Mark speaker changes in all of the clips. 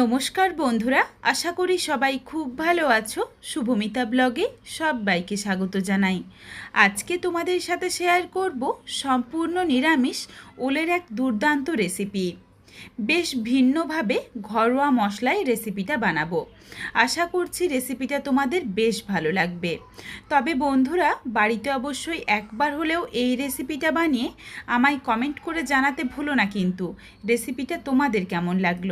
Speaker 1: নমস্কার বন্ধুরা, আশা করি সবাই খুব ভালো আছো। শুভমিতা ব্লগে সবাইকে স্বাগত জানাই। আজকে তোমাদের সাথে শেয়ার করব সম্পূর্ণ নিরামিষ, ওলের এক দুর্দান্ত রেসিপি বেশ ভিন্নভাবে ঘরোয়া মশলায় রেসিপিটা বানাবো। আশা করছি রেসিপিটা তোমাদের বেশ ভালো লাগবে। তবে বন্ধুরা, বাড়িতে অবশ্যই একবার হলেও এই রেসিপিটা বানিয়ে আমায় কমেন্ট করে জানাতে ভুলো না কিন্তু। রেসিপিটা তোমাদের কেমন লাগল?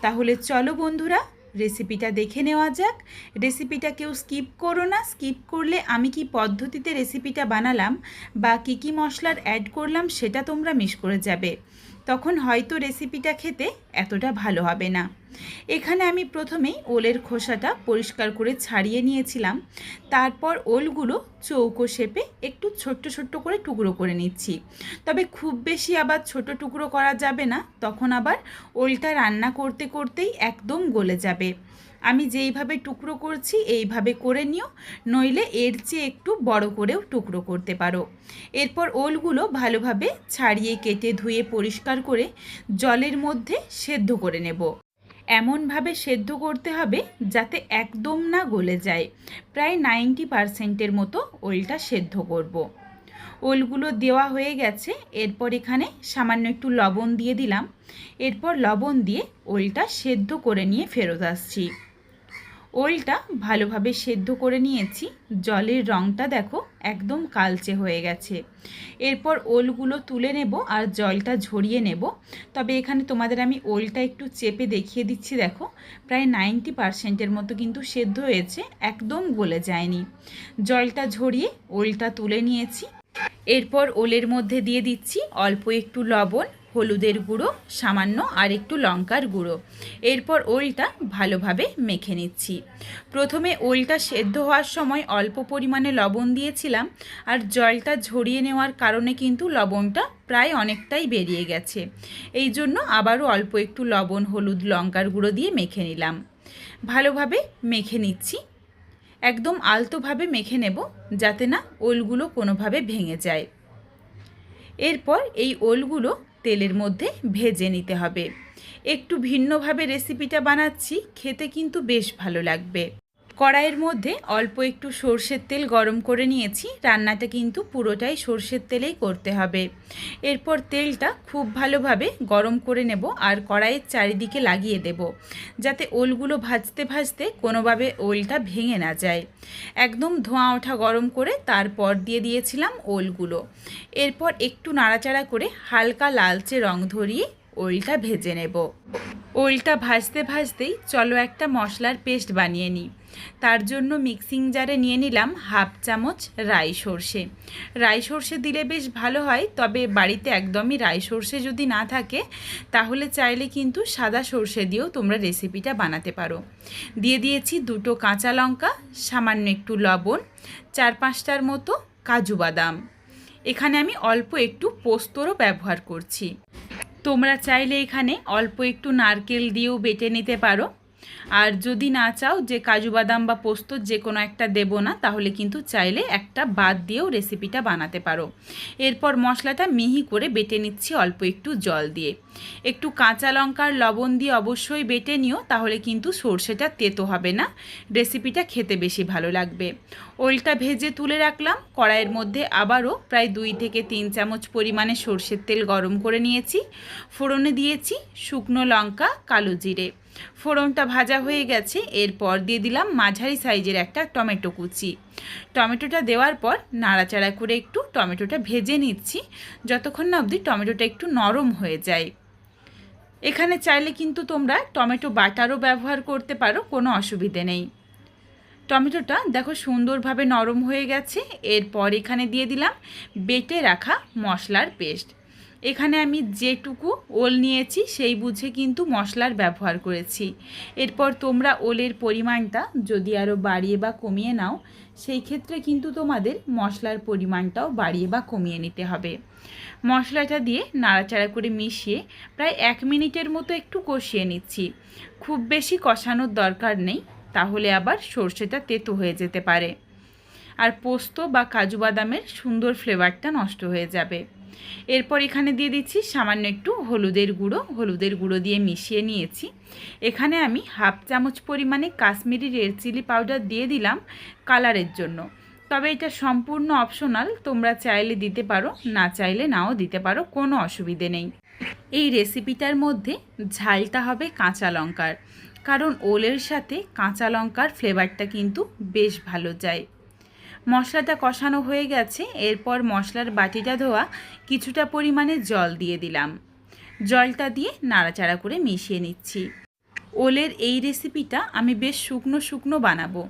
Speaker 1: তাহলে চলো বন্ধুরা রেসিপিটা দেখে নেওয়া যাক। রেসিপিটা কেউ স্কিপ করো না। স্কিপ করলে আমি কি পদ্ধতিতে রেসিপিটা বানালাম বা কী কী মশলার অ্যাড করলাম সেটা তোমরা মিস করে যাবে। তখন হয়তো রেসিপিটা খেতে এতটা ভালো হবে না। এখানে আমি প্রথমেই ওলের খোসাটা পরিষ্কার করে ছাড়িয়ে নিয়েছিলাম। তারপর ওলগুলো চৌকো শেপে একটু ছোট্ট ছোট্ট করে টুকরো করে নিচ্ছি। তবে খুব বেশি আবার ছোট টুকরো করা যাবে না, তখন আবার ওলটা রান্না করতে করতেই একদম গলে যাবে। আমি যেইভাবে টুকরো করছি, এইভাবে করে নিও। নইলে এর চেয়ে একটু বড় করেও টুকরো করতে পারো। এরপর ওলগুলো ভালোভাবে ছাড়িয়ে কেটে ধুয়ে পরিষ্কার করে জলের মধ্যে সেদ্ধ করে নেব। এমনভাবে সেদ্ধ করতে হবে যাতে একদম না গলে যায়। প্রায় নাইনটি পারসেন্টের মতো ওলটা সেদ্ধ করব। ওলগুলো দেওয়া হয়ে গেছে। এরপর এখানে সামান্য একটু লবণ দিয়ে দিলাম। এরপর লবণ দিয়ে ওলটা সেদ্ধ করে নিয়ে ফেরত আসছি। ওলটা ভালোভাবে সেদ্ধ করে নিয়েছি। জলের রঙটা দেখো একদম কালচে হয়ে গেছে। এরপর ওলগুলো তুলে নেব আর জলটা ঝরিয়ে নেব। তবে এখানে তোমাদের আমি ওলটা একটু চেপে দেখিয়ে দিচ্ছি দেখো। প্রায় নাইনটি পারসেন্টের মতো কিন্তু সেদ্ধ হয়েছে, একদম গলে যায়নি। জলটা ঝরিয়ে ওলটা তুলে নিয়েছি। এরপর ওলের মধ্যে দিয়ে দিচ্ছি অল্প একটু লবণ। হলুদের গুঁড়ো, সামান্য আর একটু লঙ্কার গুঁড়ো। এরপর ওলটা ভালোভাবে মেখে নিচ্ছি। প্রথমে ওলটা সেদ্ধ হওয়ার সময় অল্প পরিমাণে লবণ দিয়েছিলাম, আর জলটা ঝরিয়ে নেওয়ার কারণে কিন্তু লবণটা প্রায় অনেকটাই বেরিয়ে গেছে। এই জন্য আবারও অল্প একটু লবণ, হলুদ, লঙ্কার গুঁড়ো দিয়ে মেখে নিলাম। ভালোভাবে মেখে নিচ্ছি। একদম আলতোভাবে মেখে নেব, যাতে না ওলগুলো কোনোভাবে ভেঙে যায়। এরপর এই ওলগুলো তেলের মধ্যে ভেজে নিতে হবে। একটু ভিন্নভাবে রেসিপিটা বানাচ্ছি খেতে কিন্তু বেশ ভালো লাগবে। কড়াইয়ের মধ্যে অল্প একটু সর্ষের তেল গরম করে নিয়েছি। রান্নাটা কিন্তু পুরোটাই সর্ষের তেলেই করতে হবে। এরপর তেলটা খুব ভালোভাবে গরম করে নেব আর কড়াইয়ের চারিদিকে লাগিয়ে দেব, যাতে ওলগুলো ভাজতে ভাজতে কোনোভাবে ওলটা ভেঙে না যায়। একদম ধোঁয়া ওঠা গরম করে তারপর দিয়ে দিয়েছিলাম ওলগুলো। এরপর একটু নাড়াচাড়া করে হালকা লালচে রং ধরিয়ে ওলটা ভেজে নেব। ওলটা ভাজতে ভাজতেই চলো একটা মশলার পেস্ট বানিয়ে নিই। তার জন্য মিক্সিং জারে নিয়ে নিলাম হাফ চামচ রাই সর্ষে। রাই সর্ষে দিলে বেশ ভালো হয়, তবে বাড়িতে একদমই রাই সর্ষে যদি না থাকে, তাহলে চাইলে কিন্তু সাদা সর্ষে দিয়েও তোমরা রেসিপিটা বানাতে পারো। দিয়ে দিয়েছি দুটো কাঁচা লঙ্কা, সামান্য একটু লবণ, চার পাঁচটার মতো কাজু বাদাম। এখানে আমি অল্প একটু পোস্তরও ব্যবহার করছি। তোমরা চাইলে এখানে অল্প একটু নারকেল দিয়েও বেটে নিতে পারো। আর যদি না চাও যে কাজু বাদাম বা পোস্ত যে কোনো একটা দেব না, তাহলে কিন্তু চাইলে একটা বাদ দিয়েও রেসিপিটা বানাতে পারো। এরপর মশলাটা মিহি করে বেটে নিচ্ছি অল্প একটু জল দিয়ে। একটু কাঁচা লঙ্কার লবণ দিয়ে অবশ্যই বেটে নিও, তাহলে কিন্তু সর্ষেটা তেতো হবে না, রেসিপিটা খেতে বেশি ভালো লাগবে। ওলটা ভেজে তুলে রাখলাম, কড়াইয়ের মধ্যে আবারও প্রায় দুই থেকে তিন চামচ পরিমাণে সর্ষের তেল গরম করে নিয়েছি। ফোড়নে দিয়েছি শুকনো লঙ্কা, কালো জিরে। ফোড়নটা ভাজা হয়ে গেছে, এরপর দিয়ে দিলাম মাঝারি সাইজের একটা টমেটো কুচি। টমেটোটা দেওয়ার পর নাড়াচাড়া করে একটু টমেটোটা ভেজে নিচ্ছি, যতক্ষণ না অবধি টমেটোটা একটু নরম হয়ে যায়। এখানে চাইলে কিন্তু তোমরা টমেটো বাটারও ব্যবহার করতে পারো, কোনো অসুবিধে নেই। টমেটোটা দেখো সুন্দরভাবে নরম হয়ে গেছে, এরপর এখানে দিয়ে দিলাম বেটে রাখা মশলার পেস্ট। এখানে আমি যেটুকু ওল নিয়েছি, সেই বুঝে কিন্তু মশলার ব্যবহার করেছি। এরপর তোমরা ওলের পরিমাণটা যদি আরও বাড়িয়ে বা কমিয়ে নাও, সেই ক্ষেত্রে কিন্তু তোমাদের মশলার পরিমাণটাও বাড়িয়ে বা কমিয়ে নিতে হবে। মশলাটা দিয়ে নাড়াচাড়া করে মিশিয়ে প্রায় এক মিনিটের মতো একটু কষিয়ে নিচ্ছি। খুব বেশি কষানোর দরকার নেই, তাহলে আবার সর্ষেটা তেতো হয়ে যেতে পারে। আর পোস্ত বা কাজু বাদামের সুন্দর ফ্লেভারটা নষ্ট হয়ে যাবে। এরপর এখানে দিয়ে দিচ্ছি সামান্য একটু হলুদের গুঁড়ো হলুদের গুঁড়ো দিয়ে মিশিয়ে নিয়েছি। এখানে আমি হাফ চামচ পরিমাণে কাশ্মীরি রেড চিলি পাউডার দিয়ে দিলাম কালারের জন্য। তবে এটা সম্পূর্ণ অপশনাল, তোমরা চাইলে দিতে পারো, না চাইলে নাও দিতে পারো, কোনো অসুবিধে নেই। এই রেসিপিটার মধ্যে ঝালটা হবে কাঁচা লঙ্কার, কারণ ওলের সাথে কাঁচা লঙ্কার ফ্লেভারটা কিন্তু বেশ ভালো যায়। মশলাটা কষানো হয়ে গেছে, এরপর মশলার বাটিটা ধোয়া কিছুটা পরিমাণে জল দিয়ে দিলাম। জলটা দিয়ে নাড়াচাড়া করে মিশিয়ে নিচ্ছি। ওলের এই রেসিপিটা আমি বেশ শুকনো শুকনো বানাবো।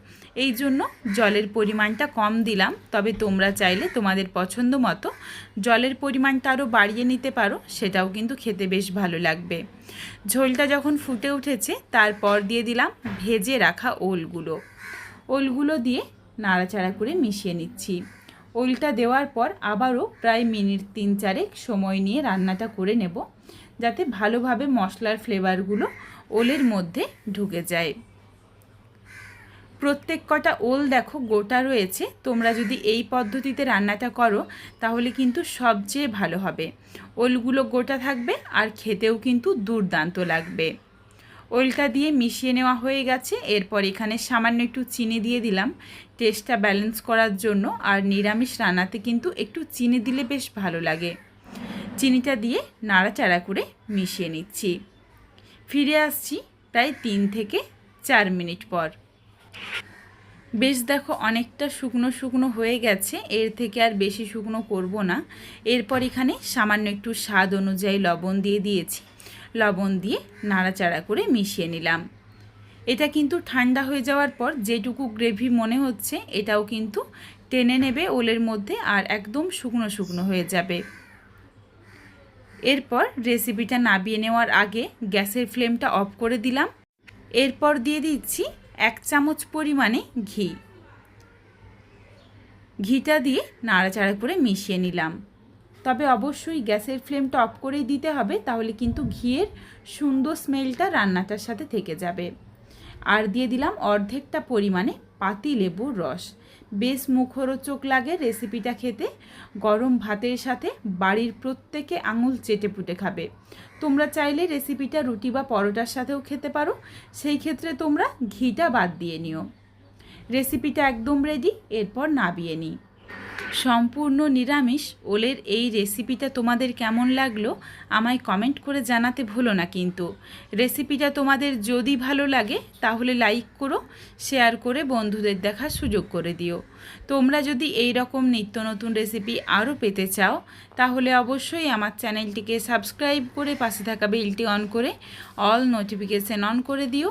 Speaker 1: এই জন্য জলের পরিমাণটা কম দিলাম, তবে তোমরা চাইলে তোমাদের পছন্দ মতো জলের পরিমাণটা আরও বাড়িয়ে নিতে পারো, সেটাও কিন্তু খেতে বেশ ভালো লাগবে। ঝোলটা যখন ফুটে উঠেছে, তারপর দিয়ে দিলাম ভেজে রাখা ওলগুলো। ওলগুলো দিয়ে নাড়াচাড়া করে মিশিয়ে নিচ্ছি। ওলটা দেওয়ার পর আবারও প্রায় মিনিট তিন চারেক সময় নিয়ে রান্নাটা করে নেব, যাতে ভালোভাবে মশলার ফ্লেভারগুলো ওলের মধ্যে ঢুকে যায়। প্রত্যেক কটা ওল দেখো গোটা রয়েছে, তোমরা যদি এই পদ্ধতিতে রান্নাটা করো, তাহলে কিন্তু সবচেয়ে ভালো হবে। ওলগুলো গোটা থাকবে আর খেতেও কিন্তু দুর্দান্ত লাগবে। ওলটা দিয়ে মিশিয়ে নেওয়া হয়ে গেছে। এরপর এখানে সামান্য একটু চিনি দিয়ে দিলাম। টেস্টটা ব্যালেন্স করার জন্য আর নিরামিষ রান্নাতে কিন্তু একটু চিনি দিলে বেশ ভালো লাগে। চিনিটা দিয়ে নাড়াচাড়া করে মিশিয়ে নিচ্ছি। ফিরে আসছি প্রায় তিন থেকে চার মিনিট পর। বেশ দেখো অনেকটা শুকনো শুকনো হয়ে গেছে। এর থেকে আর বেশি শুকনো করব না। এরপর এখানে সামান্য একটু স্বাদ অনুযায়ী লবণ দিয়ে দিয়েছি। লবণ দিয়ে নাড়াচাড়া করে মিশিয়ে নিলাম। এটা কিন্তু ঠান্ডা হয়ে যাওয়ার পর যেটুকু গ্রেভি মনে হচ্ছে, এটাও কিন্তু টেনে নেবে ওলের মধ্যে আর একদম শুকনো শুকনো হয়ে যাবে। এরপর রেসিপিটা নাবিয়ে নেওয়ার আগে গ্যাসের ফ্লেমটা অফ করে দিলাম। এরপর দিয়ে দিচ্ছি এক চামচ পরিমাণে ঘি। ঘিটা দিয়ে নাড়াচাড়া করে মিশিয়ে নিলাম। তবে অবশ্যই গ্যাসের ফ্লেমটা অফ করেই দিতে হবে, তাহলে কিন্তু ঘিয়ের সুন্দর স্মেলটা রান্নাটার সাথে থেকে যাবে। আর দিয়ে দিলাম অর্ধেকটা পরিমাণে পাতি লেবুর রস। বেশ মুখরোচক লাগে রেসিপিটা খেতে। গরম ভাতের সাথে বাড়ির প্রত্যেকে আঙুল চেটে পুটে খাবে। তোমরা চাইলে রেসিপিটা রুটি বা পরোটার সাথেও খেতে পারো। সেই ক্ষেত্রে তোমরা ঘিটা বাদ দিয়ে নিও। রেসিপিটা একদম রেডি এরপর নাবিয়ে নিই। সম্পূর্ণ নিরামিষ। ওলের এই রেসিপিটা তোমাদের কেমন লাগল, আমায় কমেন্ট করে জানাতে ভুলো না কিন্তু। রেসিপিটা তোমাদের যদি ভালো লাগে, তাহলে লাইক করো শেয়ার করে বন্ধুদের দেখার সুযোগ করে দিও। তোমরা যদি এই রকম নিত্য নতুন রেসিপি আরও পেতে চাও, তাহলে অবশ্যই আমার চ্যানেলটিকে সাবস্ক্রাইব করে পাশে থাকা বেলটি অন করে অল নোটিফিকেশান অন করে দিও।